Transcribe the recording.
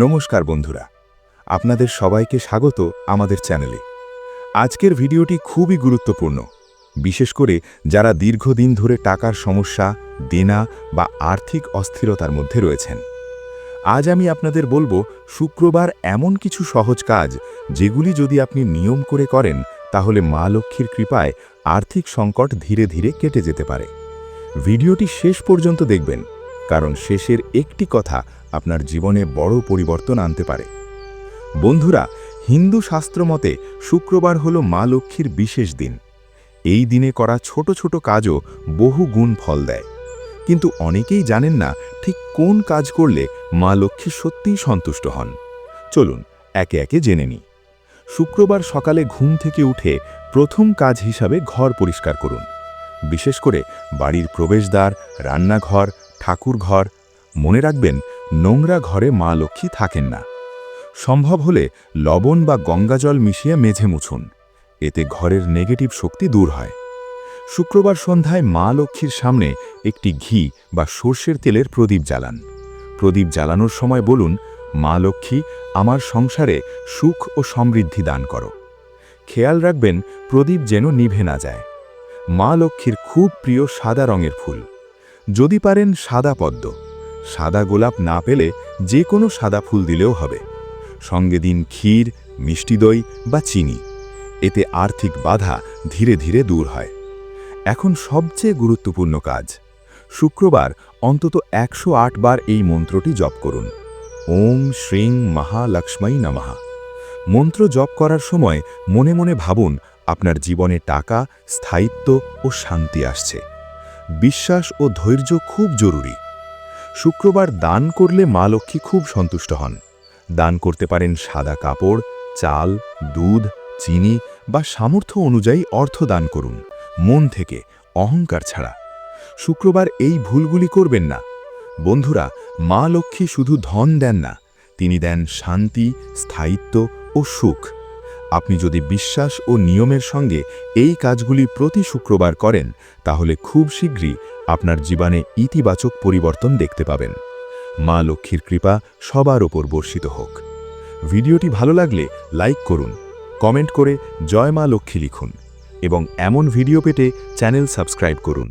নমস্কার বন্ধুরা। আপনাদের সবাইকে স্বাগত আমাদের চ্যানেলে। আজকের ভিডিওটি খুবই গুরুত্বপূর্ণ। বিশেষ করে যারা দীর্ঘদিন ধরে টাকার সমস্যা, দেনা বা আর্থিক অস্থিরতার মধ্যে রয়েছেন। আজ আমি আপনাদের বলব, শুক্রবার এমন কিছু সহজ কাজ যেগুলি যদি আপনি নিয়ম করে করেন, তাহলে মা লক্ষ্মীর কৃপায় আর্থিক সংকট ধীরে ধীরে কেটে যেতে পারে। ভিডিওটি শেষ পর্যন্ত দেখবেন, কারণ শেষের একটি কথা আপনার জীবনে বড় পরিবর্তন আনতে পারে। বন্ধুরা, হিন্দু শাস্ত্র মতে শুক্রবার হল মা লক্ষ্মীর বিশেষ দিন। এই দিনে করা ছোট ছোট কাজও বহু গুণ ফল দেয়। কিন্তু অনেকেই জানেন না ঠিক কোন কাজ করলে মা লক্ষ্মী সত্যিই সন্তুষ্ট হন। চলুন, একে একে জেনে নিই। শুক্রবার সকালে ঘুম থেকে উঠে প্রথম কাজ হিসাবে ঘর পরিষ্কার করুন। বিশেষ করে বাড়ির প্রবেশদ্বার, রান্নাঘর ঠাকুর ঘর মনে রাখবেন নোংরা ঘরে মা লক্ষ্মী থাকেন না। সম্ভব হলে লবণ বা গঙ্গাজল মিশিয়ে মেঝে মুছুন। এতে ঘরের নেগেটিভ শক্তি দূর হয়। শুক্রবার সন্ধ্যায় মা লক্ষ্মীর সামনে একটি ঘি বা সর্ষের তেলের প্রদীপ জ্বালান। প্রদীপ জ্বালানোর সময় বলুন, মা লক্ষ্মী, আমার সংসারে সুখ ও সমৃদ্ধি দান করো। খেয়াল রাখবেন, প্রদীপ যেন নিভে না যায়। মা লক্ষ্মীর খুব প্রিয় সাদা রঙের ফুল। যদি পারেন সাদা পদ্ম। সাদা গোলাপ না পেলে যে কোনো সাদা ফুল দিলেও হবে। সঙ্গে দিন ক্ষীর, মিষ্টি দই বা চিনি। এতে আর্থিক বাধা ধীরে ধীরে দূর হয়। এখন সবচেয়ে গুরুত্বপূর্ণ কাজ, শুক্রবার অন্তত একশো আট বার এই মন্ত্রটি জপ করুন। ওম শ্রীং মহালক্ষ্মী নমঃ। মন্ত্র জপ করার সময় মনে মনে ভাবুন, আপনার জীবনে টাকা, স্থায়িত্ব ও শান্তি আসছে। বিশ্বাস ও ধৈর্য খুব জরুরি। শুক্রবার দান করলে মা লক্ষ্মী খুব সন্তুষ্ট হন। দান করতে পারেন সাদা কাপড়, চাল, দুধ, চিনি বা সামর্থ্য অনুযায়ী অর্থ দান করুন। মন থেকে অহংকার ছাড়া। শুক্রবার এই ভুলগুলি করবেন না। বন্ধুরা, মা লক্ষ্মী শুধু ধন দেন না, তিনি দেন শান্তি, স্থায়িত্ব ও সুখ। আপনি যদি বিশ্বাস ও নিয়মের সঙ্গে এই কাজগুলি প্রতি শুক্রবার করেন, তাহলে খুব শীঘ্রই আপনার জীবনে ইতিবাচক পরিবর্তন দেখতে পাবেন। মা লক্ষ্মীর কৃপা সবার ওপর বর্ষিত হোক। ভিডিওটি ভালো লাগলে লাইক করুন, কমেন্ট করে জয় মা লক্ষ্মী লিখুন এবং এমন ভিডিও পেতে চ্যানেল সাবস্ক্রাইব করুন।